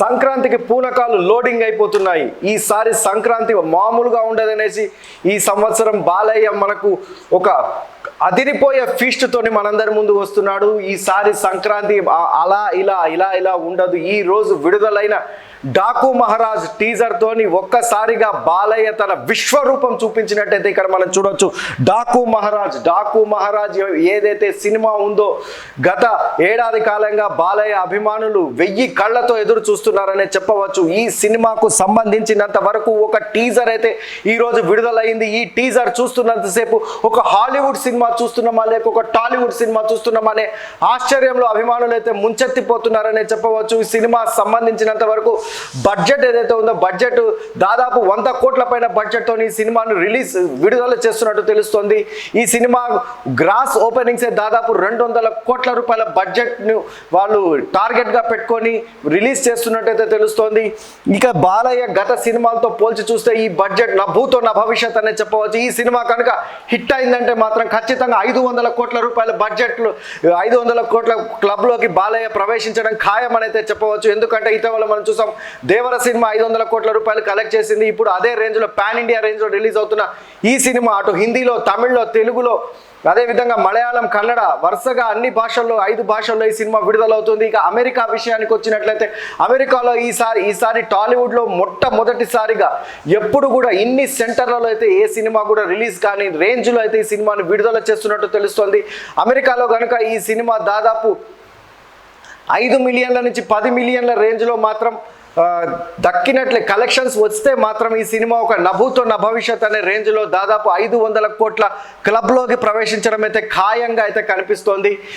సంక్రాంతికి పూనకాలు లోడింగ్ అయిపోతున్నాయి. ఈసారి సంక్రాంతి మామూలుగా ఉండదనేసి ఈ సంవత్సరం బాలయ్య మనకు ఒక అదిరిపోయే ఫీస్ట్తోని మనందరి ముందు వస్తున్నాడు. ఈసారి సంక్రాంతి అలా ఇలా ఇలా ఇలా ఉండదు. ఈ రోజు విడుదలైన డాకు మహారాజ్ టీజర్ తోని ఒక్కసారిగా బాలయ్య తన విశ్వరూపం చూపించినట్టయితే ఇక్కడ మనం చూడొచ్చు. డాకు మహారాజ్ డాకు మహారాజ్ ఏదైతే సినిమా ఉందో గత ఏడాది కాలంగా బాలయ్య అభిమానులు వెయ్యి కళ్ళతో ఎదురు చూస్తున్నారనే చెప్పవచ్చు. ఈ సినిమాకు సంబంధించినంత వరకు ఒక టీజర్ అయితే ఈ రోజు విడుదలైంది. ఈ టీజర్ చూస్తున్నంతసేపు ఒక హాలీవుడ్ సినిమా చూస్తున్నామా లేక ఒక టాలీవుడ్ సినిమా చూస్తున్నామా అనే ఆశ్చర్యంలో అభిమానులు అయితే ముంచెత్తిపోతున్నారనే చెప్పవచ్చు. ఈ సినిమా సంబంధించినంత వరకు బడ్జెట్ ఏదైతే ఉందో బడ్జెట్ దాదాపు వంద కోట్ల పైన బడ్జెట్తో ఈ సినిమాను రిలీజ్ విడుదల చేస్తున్నట్టు తెలుస్తోంది. ఈ సినిమా గ్రాస్ ఓపెనింగ్స్ దాదాపు రెండు వందల కోట్ల రూపాయల బడ్జెట్ను వాళ్ళు టార్గెట్గా పెట్టుకొని రిలీజ్ చేస్తున్నట్టయితే తెలుస్తోంది. ఇక బాలయ్య గత సినిమాలతో పోల్చి చూస్తే ఈ బడ్జెట్ నా భూతో నా భవిష్యత్ అనే చెప్పవచ్చు. ఈ సినిమా కనుక హిట్ అయిందంటే మాత్రం ఖచ్చితంగా ఐదు వందల కోట్ల రూపాయల బడ్జెట్లు ఐదు వందల కోట్ల క్లబ్లోకి బాలయ్య ప్రవేశించడం ఖాయం అనేది అయితే చెప్పవచ్చు. ఎందుకంటే ఇటీవల మనం చూసాం దేవర సినిమా ఐదు వందల కోట్ల రూపాయలు కలెక్ట్ చేసింది. ఇప్పుడు అదే రేంజ్లో ప్యాన్ పాన్ ఇండియా రేంజ్లో రిలీజ్ అవుతున్న ఈ సినిమా అటు హిందీలో తమిళ్ళో తెలుగులో అదేవిధంగా మలయాళం కన్నడ వరుసగా అన్ని భాషల్లో ఐదు భాషల్లో ఈ సినిమా విడుదలవుతుంది. ఇక అమెరికా విషయానికి వచ్చినట్లయితే అమెరికాలో ఈసారి ఈసారి టాలీవుడ్లో మొట్టమొదటిసారిగా ఎప్పుడు కూడా ఇన్ని సెంటర్లలో అయితే ఏ సినిమా కూడా రిలీజ్ కానీ రేంజ్లో అయితే ఈ సినిమాను విడుదల చేస్తున్నట్టు తెలుస్తోంది. అమెరికాలో కనుక ఈ సినిమా దాదాపు ఐదు మిలియన్ల నుంచి పది మిలియన్ల రేంజ్లో మాత్రం దక్కినట్లే. కలెక్షన్స్ వస్తే మాత్రం ఈ సినిమా ఒక నభూతో నభవిష్యత్ భవిష్యత్ అనే రేంజ్లో దాదాపు ఐదు వందల కోట్ల క్లబ్లోకి ప్రవేశించడం అయితే ఖాయంగా అయితే కనిపిస్తోంది.